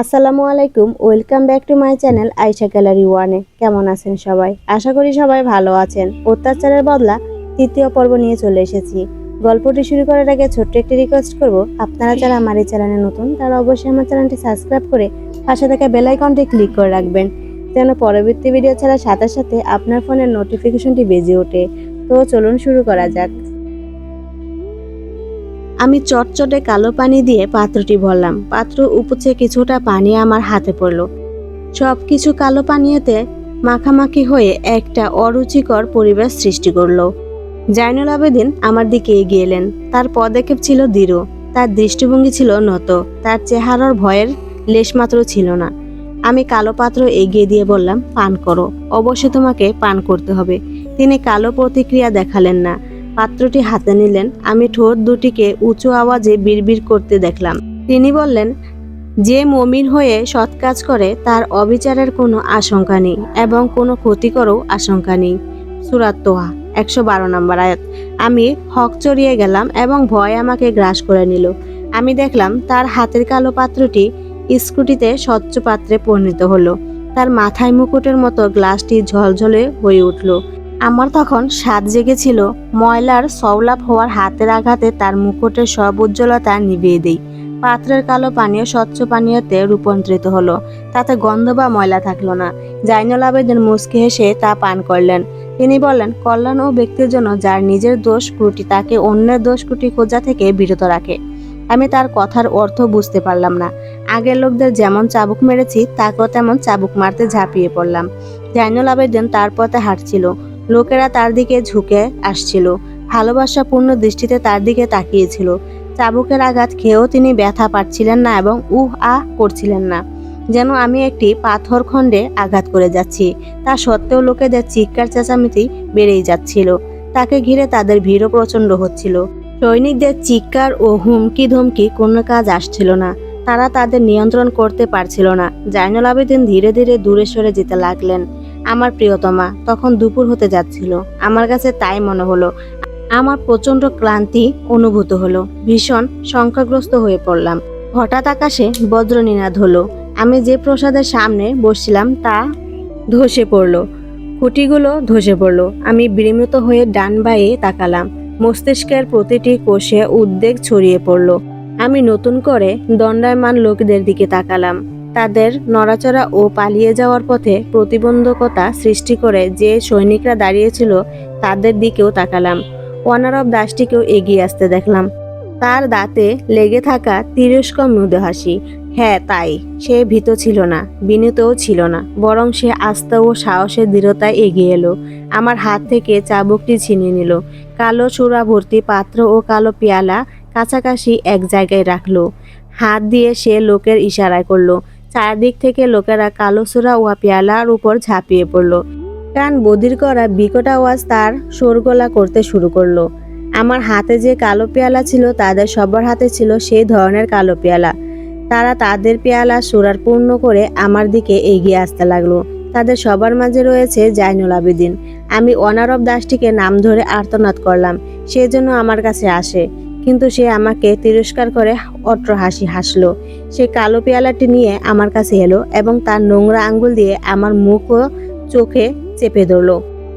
আসসালামু আলাইকুম, welcome back to my channel Ayesha gallery ওয়ানে। কেমন আছেন সবাই? আশা করি সবাই ভালো আছেন। অত্যাচারের বদলা তৃতীয় পর্ব নিয়ে চলে এসেছি। গল্পটি শুরু করার আগে ছোট্ট একটি রিকোয়েস্ট করব। আপনারা যারা আমার এই চ্যানেলে নতুন, তারা অবশ্যই আমার চ্যানেলটি সাবস্ক্রাইব করে পাশে থাকা বেল আইকনটি ক্লিক করে রাখবেন, যেন পরবর্তী ভিডিও ছাড়ার সাথে সাথে আপনার ফোনের নোটিফিকেশনটি বেজে ওঠে। তো চলুন শুরু করা যাক। আমি চটচটে কালো পানি দিয়ে পাত্রটি ভরলাম। পাত্র উপচে কিছুটা পানি আমার হাতে পড়ল। সব কিছু কালো পানীয়তে মাখামাখি হয়ে একটা অরুচিকর পরিবেশ সৃষ্টি করল। জাইনুল আবেদিন আমার দিকে এগিয়ে এলেন। তার পদক্ষেপ ছিল দৃঢ়, তার দৃষ্টিভঙ্গি ছিল নত, তার চেহারার ভয়ের লেশমাত্র ছিল না। আমি কালো পাত্র এগিয়ে দিয়ে বললাম, পান করো, অবশ্যই তোমাকে পান করতে হবে। তিনি কালো প্রতিক্রিয়া দেখালেন না। পাত্রটি হাতে নিলেন। আমি ঠোঁট দুটিকে উঁচু আওয়াজে বিড়বিড় করতে দেখলাম। তিনি বললেন, যে মমিন হয়ে সৎ কাজ করে, তার অবিচারের কোনো আশঙ্কা নেই এবং কোনো ক্ষতিকরও আশঙ্কা নেই। সুরাত তোহা, একশো বারো নম্বর আয়াত। আমি হক চড়িয়ে গেলাম এবং ভয় আমাকে গ্রাস করে নিল। আমি দেখলাম তার হাতের কালো পাত্রটি স্কুটিতে স্বচ্ছ পাত্রে পরিণত হলো। তার মাথায় মুকুটের মতো গ্লাসটি ঝলঝলে হয়ে উঠল। আমার তখন স্বাদ জেগেছিল। ময়লার সওলাপ হওয়ার হাতের আঘাতে তার মুকুটের সব উজ্জ্বলতা নিভিয়ে দেই। পাত্রের কালো পানীয়, স্বচ্ছ পানীয়তে রূপান্তরিত হলো। তাতে গন্ধ বা ময়লা থাকল না। জাইনুল আবেদিন মুসকে হেসে তা পান করলেন। তিনি বললেন, কল্যাণ ও ব্যক্তির জন্য যার নিজের দোষ ত্রুটি তাকে অন্যের দোষ ত্রুটি খোঁজা থেকে বিরত রাখে। আমি তার কথার অর্থ বুঝতে পারলাম না। আগের লোকদের যেমন চাবুক মেরেছি, তাকেও তেমন চাবুক মারতে ঝাঁপিয়ে পড়লাম। জাইনুল আবেদিন তার পথে হাঁটছিল। লোকেরা তার দিকে ঝুঁকে আসছিল। ভালোবাসাপূর্ণ দৃষ্টিতে তার দিকে তাকিয়েছিল। চাবুকের আঘাত খেয়েও তিনি ব্যথা পাচ্ছিলেন না এবং উহ আহ করছিলেন না। যেন আমি একটি পাথর খণ্ডে আঘাত করে যাচ্ছি। তা সত্ত্বেও লোকেদের চিৎকার চেঁচামেচি বেড়েই যাচ্ছিল। তাকে ঘিরে তাদের ভিড়ও প্রচণ্ড হচ্ছিল। সৈনিকদের চিৎকার ও হুমকি ধমকি কোনো কাজ আসছিল না। তারা তাদের নিয়ন্ত্রণ করতে পারছিল না। জাইনুল আবেদিন ধীরে ধীরে দূরে সরে যেতে লাগলেন। আমার প্রিয়তমা তখন দুপুর হতে যাচ্ছিল। আমার কাছে তাই মনে হলো, আমার প্রচণ্ড ক্লান্তি অনুভূত হলো, ভীষণ শঙ্কাগ্রস্ত হয়ে পড়লাম। হঠাৎ আকাশে বজ্রনিনাদ হলো। আমি যে প্রসাদের সামনে বসছিলাম তা ধসে পড়ল, খুঁটিগুলো ধসে পড়ল। আমি বিড়িমিত হয়ে ডান বায়ে তাকালাম। মস্তিষ্কের প্রতিটি কোষে উদ্বেগ ছড়িয়ে পড়ল। আমি নতুন করে দণ্ডায়মান লোকদের দিকে তাকালাম। তাদের নড়াচড়া ও পালিয়ে যাওয়ার পথে প্রতিবন্ধকতা সৃষ্টি করে যে সৈনিকরা দাঁড়িয়েছিল তাদের দিকেও তাকালাম। অনারব দাসটিকেও এগিয়ে আসতে দেখলাম। তার দাঁতে লেগে থাকা তিরস্ক মৃদু হাসি। হ্যাঁ তাই। সে ভীত ছিল না, বিনীতও ছিল না, বরং সে আস্থা ও সাহসের দৃঢ়তায় এগিয়ে এলো। আমার হাত থেকে চাবুকটি ছিনিয়ে নিল। কালো চূড়া ভর্তি পাত্র ও কালো পেয়ালা কাছাকাছি এক জায়গায় রাখল। হাত দিয়ে সে লোকের ইশারায় করল। চারদিক থেকে লোকেরা কালো সুরা ও পেয়ালার উপর ঝাঁপিয়ে পড়ল। কান বদির করা বিকট আওয়াজ তার শোরগোলা করতে শুরু করল। আমার হাতে যে কালো পেয়ালা ছিল, তাদের সবার হাতে ছিল সেই ধরনের কালো পেয়ালা। তারা তাদের পেয়ালা সুরার পূর্ণ করে আমার দিকে এগিয়ে আসতে লাগল। তাদের সবার মাঝে রয়েছে জাইনুল আবেদিন। আমি অনারব দাসটিকে নাম ধরে আর্তনাদ করলাম। সে জন্য আমার কাছে আসে। কিন্তু সে আমাকে তিরস্কার করে অট্র হাসি হাসলো। সে কালো পেয়ালাটি নিয়ে আমার কাছে এলো এবং তার নোংরা আঙ্গুল দিয়ে আমার মুখ ও চোখে চেপে ধরলো।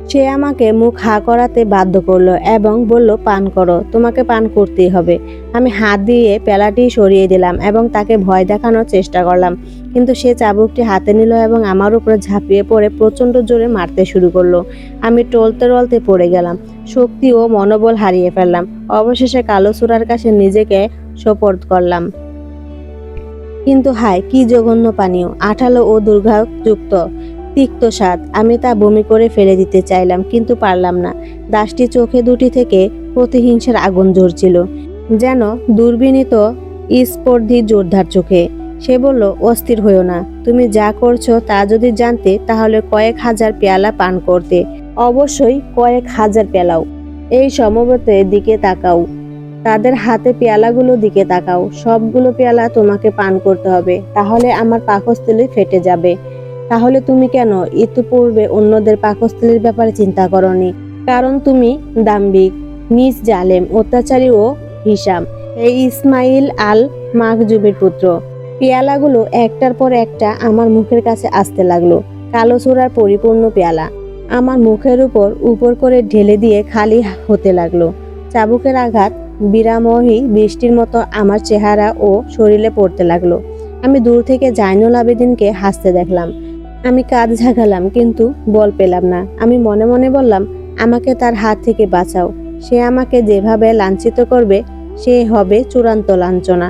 সে আমাকে মুখ হা করাতে বাধ্য করল এবং বলল, পান করো, তোমাকে পান করতেই হবে। আমি হাত দিয়ে পেলাটি সরিয়ে দিলাম এবং তাকে ভয় দেখানোর চেষ্টা করলাম। কিন্তু সে চাবুকটি হাতে নিল এবং আমার উপরে ঝাঁপিয়ে পড়ে প্রচণ্ড জোরে মারতে শুরু করল। আমি টলতে টলতে পড়ে গেলাম, শক্তি ও মনোবল হারিয়ে ফেললাম। অবশেষে কালো সুরার কাছে নিজেকে সোপর্দ করলাম। কিন্তু হায়, কি জঘন্য পানীয়, আঠালো ও দুর্ভাগ্যযুক্ত তিক্ত স্বাদ। আমি তা বমি করে ফেলে দিতে চাইলাম, কিন্তু পারলাম না। দাসটি চোখে দুটি থেকে প্রতিহিংসার আগুন জ্বলছিল, যেন দুর্বিনীত স্পর্ধি যোদ্ধার চোখে। সে বলল, অস্থির হইও না। তুমি যা করছ তা যদি জানতে, তাহলে কয়েক হাজার পেয়ালা পান করতে। অবশ্যই কয়েক হাজার পেলাও এই সমবতে দিকে তাকাও। তাদের হাতে পেয়ালাগুলো দিকে তাকাও। সবগুলো পেয়ালা তোমাকে পান করতে হবে। তাহলে আমার পাকস্থলী ফেটে যাবে। তাহলে তুমি কেন ইতিপূর্বে অন্যদের পাকস্থলীর ব্যাপারে চিন্তা করনি? কারণ তুমি দাম্বিক নিজ জালেম, অত্যাচারী ও হিসাম। এই ইসমাইল আল মাকজুবের পুত্র। পেয়ালাগুলো একটার পর একটা আমার মুখের কাছে আসতে লাগল, কালো চূড়ার পরিপূর্ণ পেয়ালা। আমার মুখের উপর উপর করে ঢেলে দিয়ে খালি হতে লাগল। চাবুকের আঘাত, বিরামহী বৃষ্টির মতো আমার চেহারা ও শরীরে পড়তে লাগল। আমি দূর থেকে জাইনুল আবেদিনকে হাসতে দেখলাম। আমি কাঁধ ঝাঁকালাম, কিন্তু বল পেলাম না। আমি মনে মনে বললাম, আমাকে তার হাত থেকে বাঁচাও। সে আমাকে যেভাবে লাঞ্ছিত করবে, সে হবে চূড়ান্ত লাঞ্ছনা।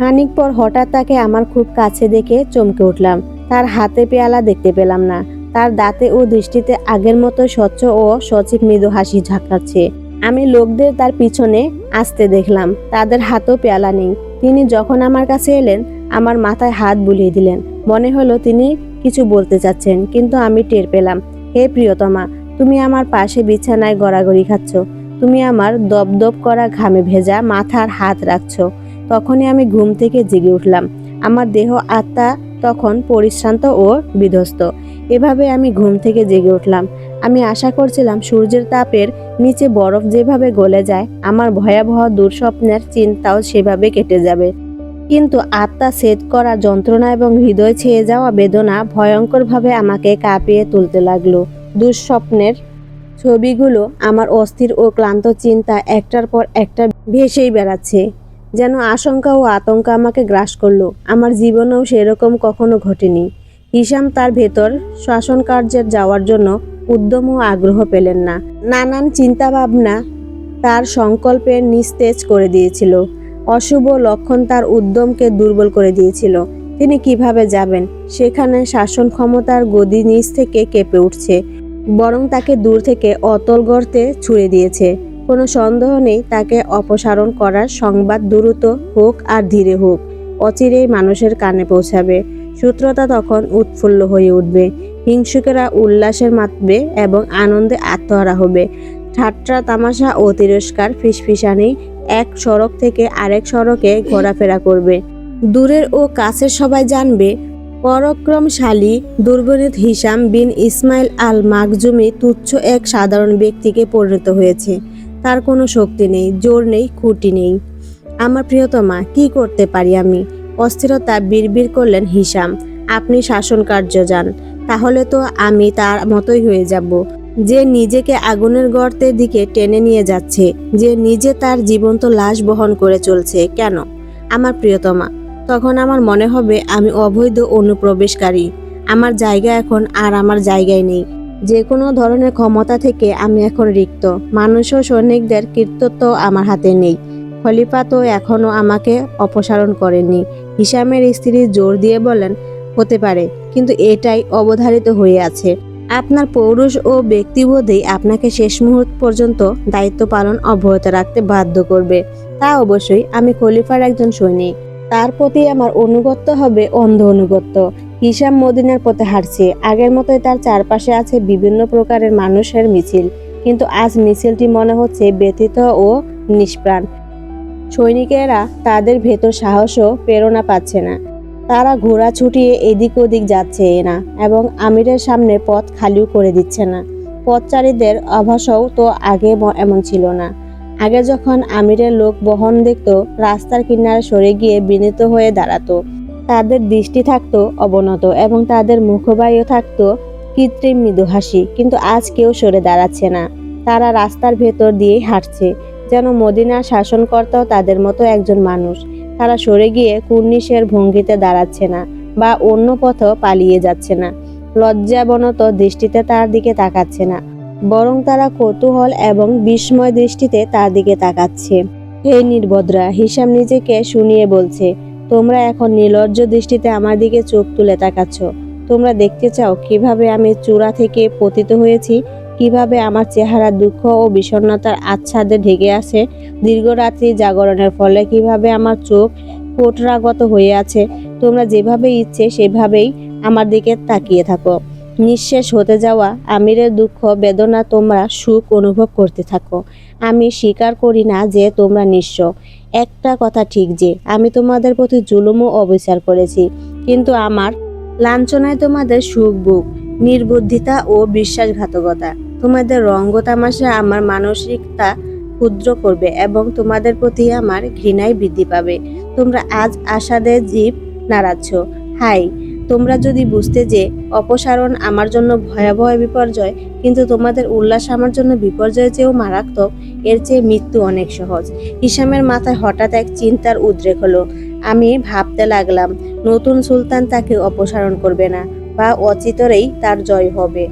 খানিক পর হঠাৎ তাকে আমার খুব কাছে দেখে চমকে উঠলাম। তার হাতে পেয়ালা দেখতে পেলাম না। তার দাঁতে ও দৃষ্টিতে আগের মতো স্বচ্ছ ও সচিব মৃদু হাসি ঝাঁকাচ্ছে। আমি লোকদের তার পিছনে আসতে দেখলাম। তাদের হাতেও পেয়ালা নেই। তিনি যখন আমার কাছে এলেন, আমার মাথায় হাত বুলিয়ে দিলেন। মনে হলো তিনি কিছু বলতে চাচ্ছেন, কিন্তু আমি টের পেলাম। হে প্রিয়তমা, তুমি আমার পাশে বিছানায় গড়াগড়ি খাচ্ছ। তুমি আমার দপদপ করা ঘামে ভেজা মাথার হাত রাখছো। তখনই আমি ঘুম থেকে জেগে উঠলাম। আমার দেহ আত্মা তখন পরিশ্রান্ত ও বিধ্বস্ত। এভাবে আমি ঘুম থেকে জেগে উঠলাম। আমি আশা করছিলাম সূর্যের তাপের নিচে বরফ যেভাবে গলে যায়, আমার ভয়াবহ দুঃস্বপ্নের চিন্তাও সেভাবে কেটে যাবে। কিন্তু আত্মা ছেদ করা যন্ত্রণা এবং হৃদয় ছেয়ে যাওয়া বেদনা ভয়ঙ্করভাবে আমাকে কাঁপিয়ে তুলতে লাগল। দুঃস্বপ্নের ছবিগুলো আমার অস্থির ও ক্লান্ত চিন্তা একটার পর একটা ভেসেই বেড়াচ্ছে। যেন আশঙ্কা ও আতঙ্ক আমাকে গ্রাস করল। আমার জীবনেও সেরকম কখনো ঘটেনি। হিসাম তার ভেতর শাসন কার্যের যাওয়ার জন্য উদ্যম ও আগ্রহ পেলেন না। নানান চিন্তা ভাবনা তার সংকল্পের নিস্তেজ করে দিয়েছিল। অশুভ লক্ষণ তার উদ্যমকে দুর্বল করে দিয়েছিল। তিনি কীভাবে যাবেন? সেখানে শাসন ক্ষমতার গদি নিচ থেকে কেঁপে উঠছে। বরং তাকে দূর থেকে অতল গর্তে ছুড়ে দিয়েছে। কোনো সন্দেহ নেই, তাকে অপসারণ করার সংবাদ দ্রুত হোক আর ধীরে হোক, অচিরেই মানুষের কানে পৌঁছাবে। সূত্রতা তখন উৎফুল্ল হয়ে উঠবে। হিংসুকেরা উল্লাসের মাতবে এবং আনন্দে আত্মহারা হবে। ঠাট্টা, তামাশা ও তিরস্কার ফিসফিসানি এক সড়ক থেকে আরেক সড়কে ঘোরাফেরা করবে। দূরের ও কাছের সবাই জানবে, পরাক্রমশালী দুর্গণিত হিসাম বিন ইসমাইল আল মাকজুমি তুচ্ছ এক সাধারণ ব্যক্তিকে পরিণত হয়েছে। তার কোনো শক্তি নেই, জোর নেই, খুঁটি নেই। আমার প্রিয়তমা, কি করতে পারি আমি? অস্থিরতা বিড়বিড় করলেন হিসাম আপনি শাসন কার্য যান, তাহলে তো আমি তার মতোই হয়ে যাব। যে নিজেকে আগুনের গর্তের দিকে টেনে নিয়ে যাচ্ছে, যে নিজে তার জীবন্ত লাশ বহন করে চলছে, কেন? আমার প্রিয়তমা, তখন আমার মনে হবে আমি অবৈধ অনুপ্রবেশকারী। আমার জায়গা এখন আর আমার জায়গায় নেই। যে কোনো ধরনের ক্ষমতা থেকে আমি এখন রিক্ত। মানুষ ও সৈনিকদের কীর্তত্ব আমার হাতে নেই। খলিফা তো এখনও আমাকে অপসারণ করেননি। হিসামের স্ত্রী জোর দিয়ে বলেন, হতে পারে, কিন্তু এটাই অবধারিত হয়ে আছে। আপনার পৌরুষ ও ব্যক্তিবোধেই আপনাকে শেষ মুহূর্ত পর্যন্ত দায়িত্ব পালন অব্যাহত রাখতে বাধ্য করবে। তা অবশ্যই আমি খলিফার একজন সৈনিক। তার প্রতি আমার অনুগত্য হবে অন্ধ অনুগত্য হিসাম মদিনার পথে হাঁটছে। আগের মতোই তার চারপাশে আছে বিভিন্ন প্রকারের মানুষের মিছিল। কিন্তু আজ মিছিলটি মনে হচ্ছে ব্যথিত ও নিষ্প্রাণ। সৈনিকেরা তাদের ভেতর সাহস ও প্রেরণা পাচ্ছে না। তারা ঘোড়া ছুটিয়ে এদিক ওদিক যাচ্ছে না এবং আমিরের সামনে পথ খালিও করে দিচ্ছে না। পথচারীদের অভাসও তো আগে এমন ছিল না। আগে যখন আমিরের লোক বহন দেখত, রাস্তার কিনারে সরে গিয়ে বিনীত হয়ে দাঁড়াতো। তাদের দৃষ্টি থাকত অবনত এবং তাদের মুখবায়ু থাকত কৃত্রিম মৃদু হাসি, কিন্তু আজ কেউ সরে দাঁড়াচ্ছে না। তারা রাস্তার ভেতর দিয়েই হাঁটছে, যেন মদিনার শাসনকর্তাও তাদের মতো একজন মানুষ। তারা সরে গিয়ে কুর্নিশের ভঙ্গিতে দাঁড়াচ্ছে না বা অন্য পথও পালিয়ে যাচ্ছে না। লজ্জাবনত দৃষ্টিতে তার দিকে তাকাচ্ছে না। বরং তারা কৌতূহল এবং বিস্ময় দৃষ্টিতে তার দিকে তাকাচ্ছে। হে নির্বদ্রা হিসাম নিজেকে শুনিয়ে বলছে তোমরা এখন নির্লজ্জ দৃষ্টিতে আমার দিকে চোখ তুলে তাকাচ্ছ। তোমরা দেখতে চাও কীভাবে আমি চূড়া থেকে পতিত হয়েছি, কীভাবে আমার চেহারা দুঃখ ও বিষণ্ণতার আচ্ছাদে ঢেকে আছে, দীর্ঘরাত্রি জাগরণের ফলে কীভাবে আমার চোখ কোটরাগত হয়ে আছে। তোমরা যেভাবে ইচ্ছে সেভাবেই আমার দিকে তাকিয়ে থাকো। নিঃশেষ হতে যাওয়া আমিরের দুঃখ, বেদনা তোমরা সুখ অনুভব করতে থাকো। আমি স্বীকার করি না যে তোমরা নিঃস্ব। একটা কথা ঠিক যে, আমি তোমাদের প্রতি জুলুম ও অবিচার করেছি। কিন্তু আমার লাঞ্ছনায় তোমাদের সুখ, বুক, নির্বুদ্ধিতা ও বিশ্বাসঘাতকতা, তোমাদের রঙ্গ তামাশা আমার মানসিকতা ক্ষুদ্র করবে এবং তোমাদের প্রতি আমার ঘৃণায় বৃদ্ধি পাবে। তোমরা আজ আশাদের জীব নাড়াচ্ছ। হাই তোমরা যদি বুঝতে যে অপসারণ আমার জন্য ভয়াবহ বিপর্যয়, কিন্তু তোমাদের উল্লাস আমার জন্য বিপর্যয়ের চেয়েও মারাত্মক, এর চেয়ে মৃত্যু অনেক সহজ। হিসামের মাথায় হঠাৎ এক চিন্তার উদ্রেক হলো। আমি ভাবতে লাগলাম, নতুন সুলতান তাকে অপসারণ করবে না, বা অচিতরেই তার জয় হবে।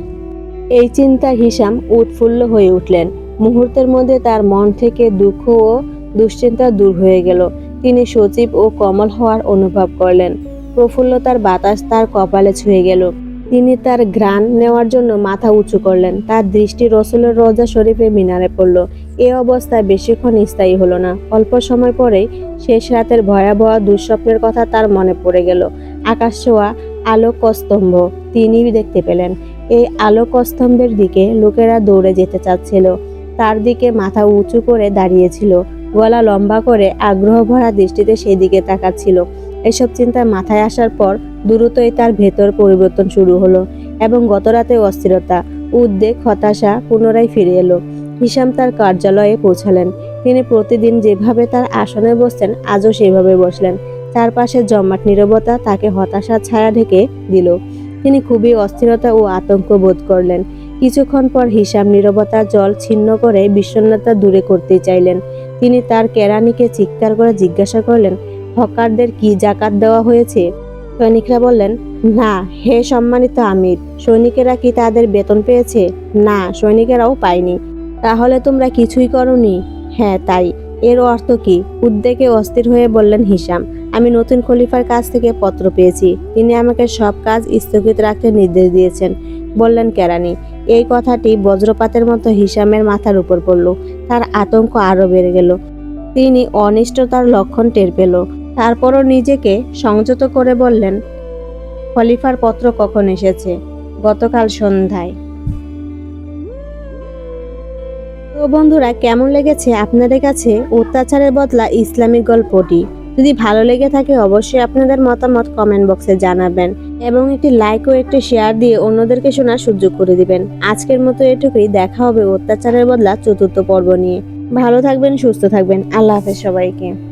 এই চিন্তা হিসাম উৎফুল্ল হয়ে উঠলেন। মুহূর্তের মধ্যে তার মন থেকে দুঃখ ও দুশ্চিন্তা দূর হয়ে গেল। তিনি সচিব ও কমল হওয়ার অনুভব করলেন। প্রফুল্লতার বাতাস তার কপালে ছুঁয়ে গেল। তিনি তার ঘ্রাণ নেওয়ার জন্য মাথা উঁচু করলেন। তার দৃষ্টি রসুলের রোজা শরীফে মিনারে পড়ল। এ অবস্থায় বেশিক্ষণ স্থায়ী হলো না। অল্প সময় পরেই শেষ রাতের ভয়াবহ দুঃস্বপ্নের কথা তার মনে পড়ে গেল। আকাশ ছোঁয়া, আলোকস্তম্ভ তিনি দেখতে পেলেন। এই আলোকস্তম্ভের দিকে লোকেরা দৌড়ে যেতে চাচ্ছিল। তার দিকে মাথা উঁচু করে দাঁড়িয়েছিল গলা লম্বা করে আগ্রহ ভরা দৃষ্টিতে সেই দিকে তাকাচ্ছিল। এসব চিন্তা মাথায় আসার পর দ্রুতই তার ভেতর পরিবর্তন শুরু হলো এবং গতরাতে অস্থিরতা, উদ্বেগ, হতাশা পুনরায় ফিরে এলো। হিসাম তার কার্যালয়ে পৌঁছালেন। তিনি প্রতিদিন যেভাবে তার আসনে বসতেন, আজও সেভাবে বসলেন। চারপাশে জমাট নীরবতা তাকে হতাশার ছায়া ঢেকে দিল। তিনি খুবই অস্থিরতা ও আতঙ্ক বোধ করলেন। কিছুক্ষণ পর হিসাম নীরবতার জল ছিন্ন করে বিষণ্ণতা দূরে করতে চাইলেন। তিনি তার কেরানিকে চিৎকার করে জিজ্ঞাসা করলেন হকারদের কি জাকাত দেওয়া হয়েছে? সৈনিকরা বললেন, না, হে সম্মানিত আমির, সৈনিকেরা কি তাদের বেতন পেয়েছে? না, সৈনিকেরাও পায়নি। তাহলে তোমরা কিছুই করনি? হ্যাঁ তাই। এর অর্থ কি? উদ্বেগে অস্থির হয়ে বললেন হিসাম আমি নতুন খলিফার কাছ থেকে পত্র পেয়েছি। তিনি আমাকে সব কাজ স্থগিত রাখতে নির্দেশ দিয়েছেন। বললেন কেরানি এই কথাটি বজ্রপাতের মতো হিসামের মাথার উপর পড়ল। তার আতঙ্ক আরও বেড়ে গেল। তিনি অনিষ্টতার লক্ষণ টের পেল। তারপরও নিজেকে সংযত করে বললেন, খলিফার পত্র কখন এসেছে? গতকাল সন্ধ্যায়। তো বন্ধুরা, কেমন লেগেছে আপনাদের কাছে অত্যাচারের বদলা ইসলামিক গল্পটি? যদি ভালো লেগে থাকে, অবশ্যই আপনাদের মতামত কমেন্ট বক্সে জানাবেন এবং একটি লাইক ও একটি শেয়ার দিয়ে অন্যদেরকে শোনার সুযোগ করে দিবেন। আজকের মতো এটুকুই, দেখা হবে অত্যাচারের বদলা চতুর্থ পর্ব নিয়ে। ভালো থাকবেন, সুস্থ থাকবেন। আল্লাহ হাফেজ সবাইকে।